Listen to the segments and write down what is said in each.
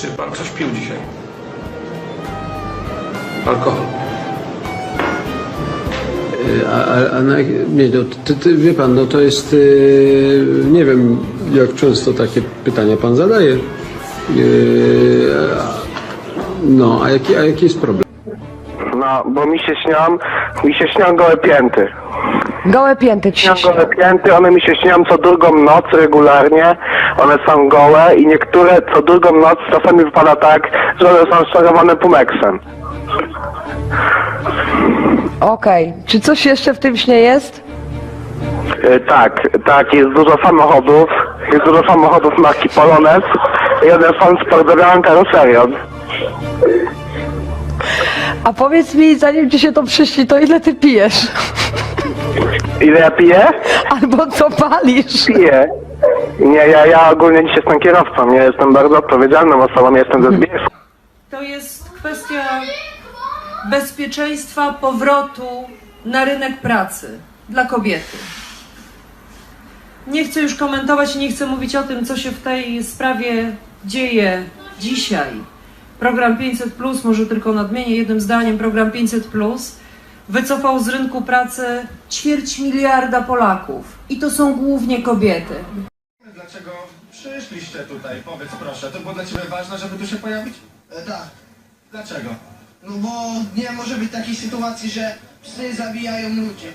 Czy pan coś pił dzisiaj? Alkohol. A, a, a na, nie, no, ty, ty, wie pan, no to jest, yy, nie wiem jak często takie pytania pan zadaje. Yy, no, a jaki, a jaki jest problem? No, bo mi się śnią, mi się śnią gołe pięty. Gołe pięty ci się śnią. gołe pięty, one mi się śnią co drugą noc regularnie. One są gołe i niektóre co drugą noc czasami wypada tak, że one są szorowane pumeksem. Okej. Czy coś jeszcze w tym śnie jest? E, tak, tak, jest dużo samochodów, jest dużo samochodów marki Polones i jeden są z portową karoserią. A powiedz mi, zanim ci się to przyśni, to ile ty pijesz? Ile ja piję? Albo co palisz? Piję. Nie, ja, ja ogólnie dzisiaj jestem kierowcą, ja jestem bardzo odpowiedzialną osobą, ja jestem ze zbierz. To jest kwestia bezpieczeństwa powrotu na rynek pracy dla kobiety. Nie chcę już komentować, nie chcę mówić o tym, co się w tej sprawie dzieje dzisiaj. Program 500, może tylko nadmienię jednym zdaniem: program 500 wycofał z rynku pracy ćwierć miliarda Polaków. I to są głównie kobiety. Dlaczego przyszliście tutaj? Powiedz proszę, to było dla Ciebie ważne, żeby tu się pojawić? E, tak. Dlaczego? No bo nie może być takiej sytuacji, że psy zabijają ludzie.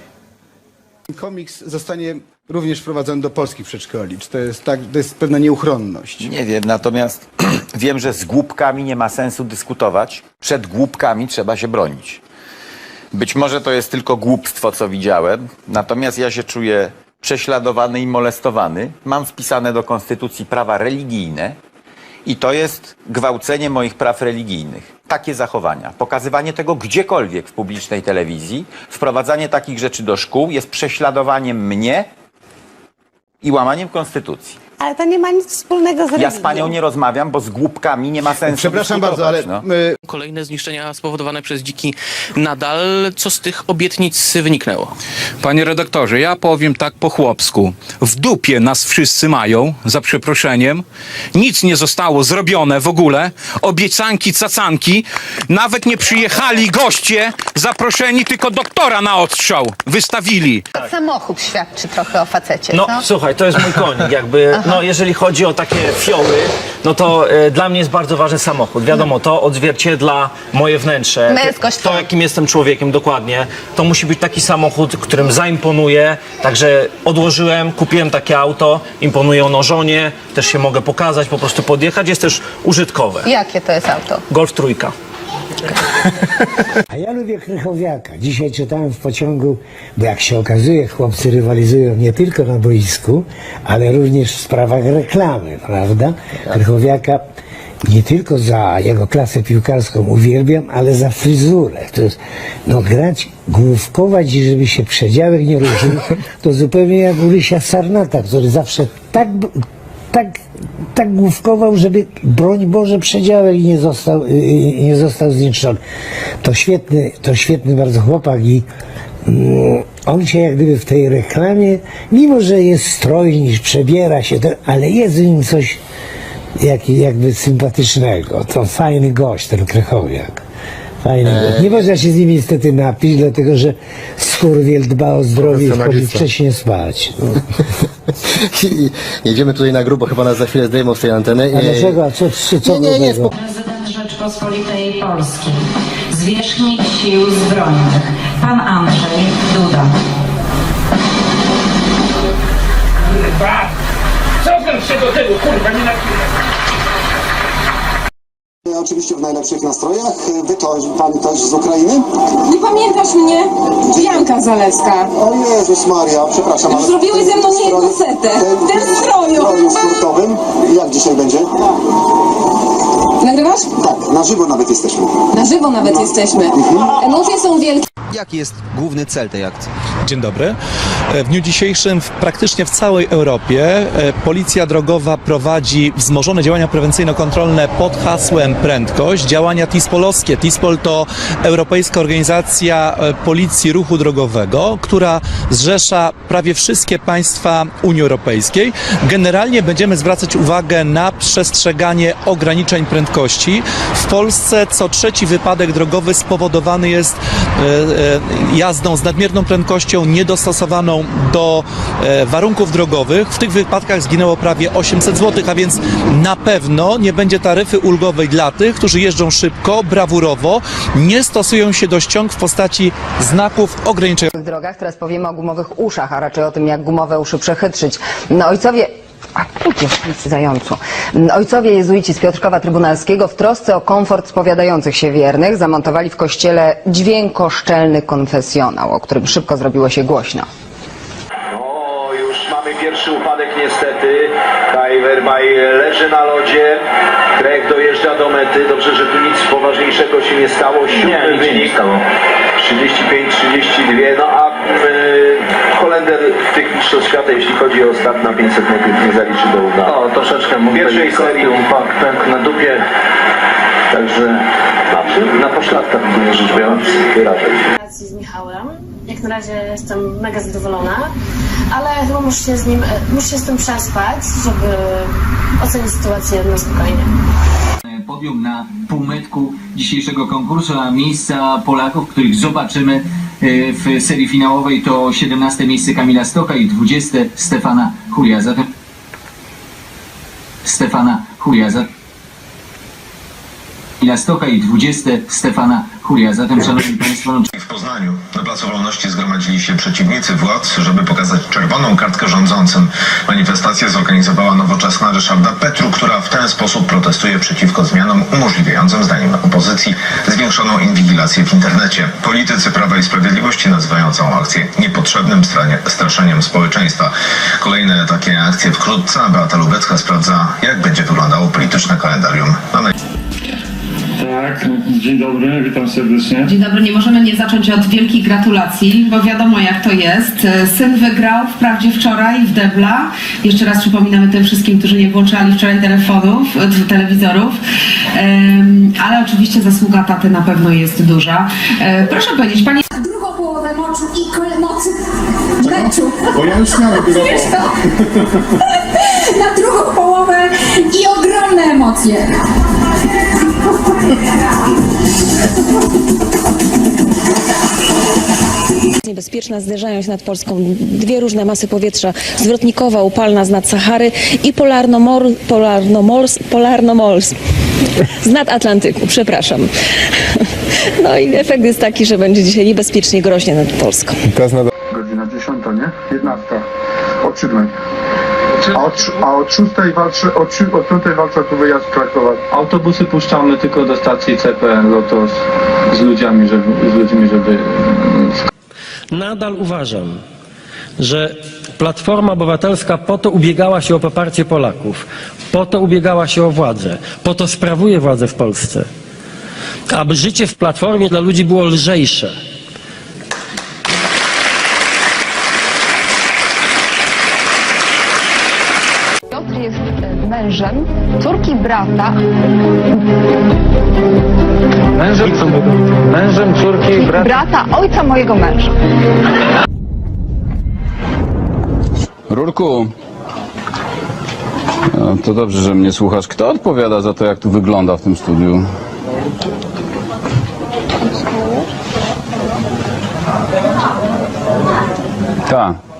Komiks zostanie również wprowadzony do polskich przedszkoli. Czy to jest tak, to jest pewna nieuchronność? Nie wiem, natomiast wiem, że z głupkami nie ma sensu dyskutować. Przed głupkami trzeba się bronić. Być może to jest tylko głupstwo, co widziałem, natomiast ja się czuję prześladowany i molestowany. Mam wpisane do konstytucji prawa religijne i to jest gwałcenie moich praw religijnych. Takie zachowania, pokazywanie tego gdziekolwiek w publicznej telewizji, wprowadzanie takich rzeczy do szkół jest prześladowaniem mnie i łamaniem konstytucji. Ale to nie ma nic wspólnego z religią. Ja z panią nie rozmawiam, bo z głupkami nie ma sensu Przepraszam bardzo, ale dyskutować, no. y, Kolejne zniszczenia spowodowane przez dziki nadal. Co z tych obietnic wyniknęło? Panie redaktorze, ja powiem tak po chłopsku. W dupie nas wszyscy mają, za przeproszeniem. Nic nie zostało zrobione w ogóle. Obiecanki, cacanki. Nawet nie przyjechali goście zaproszeni, tylko doktora na odstrzał wystawili. Samochód świadczy trochę o facecie, No co? słuchaj, to jest mój konik. Jakby, no, jeżeli chodzi o takie fioły, no to e, dla mnie jest bardzo ważny samochód. Wiadomo, to odzwierciedla moje wnętrze. Męskość To, twoją. jakim jestem człowiekiem dokładnie. To musi być taki samochód, którym zaimponuję. Także odłożyłem, kupiłem takie auto. Imponuje ono żonie. Też się mogę pokazać, po prostu podjechać. Jest też użytkowe. Jakie to jest auto? Golf trójka. A ja lubię Krychowiaka. Dzisiaj czytałem w pociągu, bo jak się okazuje, chłopcy rywalizują nie tylko na boisku, ale również w sprawach reklamy, prawda? Krychowiaka nie tylko za jego klasę piłkarską uwielbiam, ale za fryzurę. To jest, no grać, główkować i żeby się przedziałek nie ruszył, to zupełnie jak u Rysia Sarnata, który zawsze tak, tak, tak główkował, żeby broń Boże przedziałek nie został, nie został zniszczony. To świetny, to świetny bardzo chłopak i mm, on się jak gdyby w tej reklamie, mimo że jest strojnisz, przebiera się, ale jest w nim coś jak, jakby sympatycznego. To fajny gość, ten Krychowiak. Fajny gość. Nie można się z nim niestety napić, dlatego że skurwiel dba o zdrowie i wchodzi Profesjonalista. wcześniej spać. No. i jedziemy tutaj na grubo, chyba nas za chwilę zdejmą z tej anteny. A dlaczego? A co, co, co Nie, nie, nie, nowego? Prezydent Rzeczpospolitej Polskiej, zwierzchnik sił zbrojnych, pan Andrzej Duda. Oczywiście w najlepszych nastrojach. Wy to, Pani też z Ukrainy? Nie pamiętasz mnie? Janka Zaleska. O Jezus Maria, przepraszam. ale zrobiłeś ze mną w niejedną stroju- setę. W tym stroju. stroju sportowym. Jak dzisiaj będzie? Nagrywasz? Tak, na żywo nawet jesteśmy. Na żywo nawet jesteśmy. Emocje są wielkie. Jaki jest główny cel tej akcji? Dzień dobry. E, W dniu dzisiejszym w, praktycznie w całej Europie e, Policja Drogowa prowadzi wzmożone działania prewencyjno-kontrolne pod hasłem prędkość. Działania TISPOL-owskie. TISPOL to Europejska Organizacja e, Policji Ruchu Drogowego, która zrzesza prawie wszystkie państwa Unii Europejskiej. Generalnie będziemy zwracać uwagę na przestrzeganie ograniczeń prędkości. W Polsce co trzeci wypadek drogowy spowodowany jest jazdą z nadmierną prędkością, niedostosowaną do e, warunków drogowych. W tych wypadkach zginęło prawie 800 zł, a więc na pewno nie będzie taryfy ulgowej dla tych, którzy jeżdżą szybko, brawurowo, nie stosują się do ściąg w postaci znaków ograniczających. drogach. Teraz powiemy o gumowych uszach, a raczej o tym, jak gumowe uszy przechytrzyć. No, ojcowie... A, pójdzie, zającu. Ojcowie jezuici z Piotrkowa Trybunalskiego w trosce o komfort spowiadających się wiernych zamontowali w kościele dźwiękoszczelny konfesjonał, o którym szybko zrobiło się głośno. O, już mamy pierwszy upadek niestety. Kai Werbaj leży na lodzie. Krek dojeżdża do mety. Dobrze, że tu nic poważniejszego się nie stało. Siódmy wynik. 35-32. No a Holender w tych mistrzostw świata, jeśli chodzi o start na 500 metrów, nie zaliczy do uda. O, troszeczkę mógł Pierwszej serii pęk na dupie. Także na, poszlatkach, rzecz biorąc, wyrażać. relacji z Michałem. Jak na razie jestem mega zadowolona, ale chyba muszę się z nim, e, muszę się z tym przespać, żeby ocenić sytuację na spokojnie. podium na półmetku dzisiejszego konkursu, a miejsca Polaków, których zobaczymy e, w serii finałowej to 17 miejsce Kamila Stocha i 20 Stefana Hulia. Zatem Stefana. Zatem Kamila Stocha i 20 Stefana Hulia. Zatem szanowni Państwo, no, W Poznaniu na Placu Wolności zgromadzili się przeciwnicy władz, żeby pokazać czerwoną kartkę rządzącym. Manifestację zorganizowała nowoczesna Ryszarda Petru, która w ten sposób protestuje przeciwko zmianom umożliwiającym zdaniem opozycji zwiększoną inwigilację w internecie. Politycy Prawa i Sprawiedliwości nazywają całą akcję niepotrzebnym straszeniem społeczeństwa. Kolejne takie akcje wkrótce. Beata Lubecka sprawdza, jak będzie wyglądało polityczne kalendarium na Tak, dzień dobry, witam serdecznie. Dzień dobry, nie możemy nie zacząć od wielkich gratulacji, bo wiadomo jak to jest. Syn wygrał wprawdzie wczoraj w Debla. Jeszcze raz przypominamy tym wszystkim, którzy nie włączali wczoraj telefonów, e, telewizorów. Ale oczywiście zasługa taty na pewno jest duża. E, Proszę powiedzieć, panie Drugą połowę moczu i kole mocy meczu. Bo ja już miałem drugą? Na drugą połowę i ogromne emocje. Niebezpieczna zderzają się nad Polską dwie różne masy powietrza. Zwrotnikowa, upalna z nad Sahary i polarnomor, polarnomols, polarnomols z nad Atlantyku, przepraszam. No i efekt jest taki, że będzie dzisiaj niebezpiecznie groźnie nad Polską. Godzina 10, nie? 11. Od 7. A od, a od 6 walczy, od, si- od 5 walcza tu wyjazd traktować. Autobusy puszczamy tylko do stacji CPN Lotos z ludźmi, żeby, z ludźmi, żeby Nadal uważam, że Platforma Obywatelska po to ubiegała się o poparcie Polaków, po to ubiegała się o władzę, po to sprawuje władzę w Polsce, aby życie w Platformie dla ludzi było lżejsze. Piotr jest mężem córki brata Mężem, mężem córki, brata. brata ojca mojego męża. Rurku, no, to dobrze, że mnie słuchasz. Kto odpowiada za to, jak tu wygląda w tym studiu? Tak.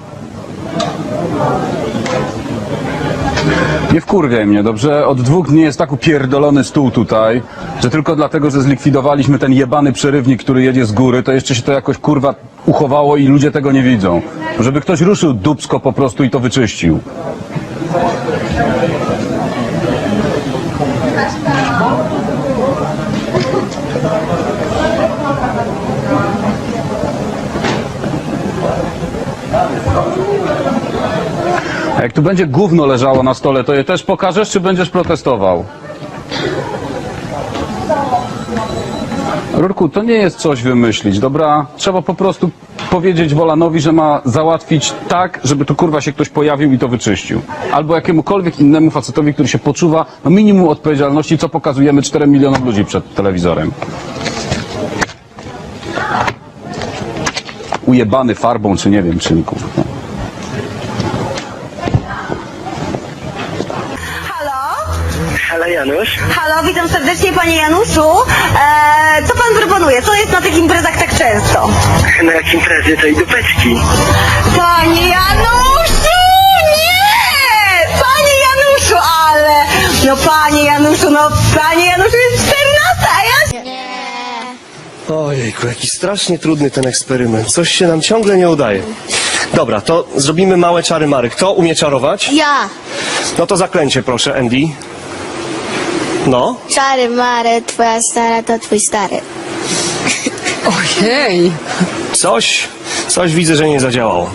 Nie wkurwiaj mnie, dobrze? Od dwóch dni jest tak upierdolony stół tutaj, że tylko dlatego, że zlikwidowaliśmy ten jebany przerywnik, który jedzie z góry, to jeszcze się to jakoś kurwa uchowało i ludzie tego nie widzą. Żeby ktoś ruszył dubsko po prostu i to wyczyścił. Tu będzie gówno leżało na stole, to je też pokażesz, czy będziesz protestował? Rurku, to nie jest coś wymyślić, dobra? Trzeba po prostu powiedzieć Wolanowi, że ma załatwić tak, żeby tu kurwa się ktoś pojawił i to wyczyścił. Albo jakiemukolwiek innemu facetowi, który się poczuwa no minimum odpowiedzialności, co pokazujemy 4 milionom ludzi przed telewizorem. Ujebany farbą, czy nie wiem czym. Halo Janusz. Halo, witam serdecznie panie Januszu. Eee, co pan proponuje? Co jest na tych imprezach tak często? Na jak imprezy to i dupeczki. Panie Januszu! Nie! Panie Januszu, ale... No panie Januszu, no panie Januszu jest 14, a ja... Ojejku, jaki strasznie trudny ten eksperyment. Coś się nam ciągle nie udaje. Dobra, to zrobimy małe czary mary. Kto umie czarować? Ja. No to zaklęcie proszę, Andy. No. Czary mary, twoja stara to twój stary. Ojej. Coś, coś widzę, że nie zadziałało.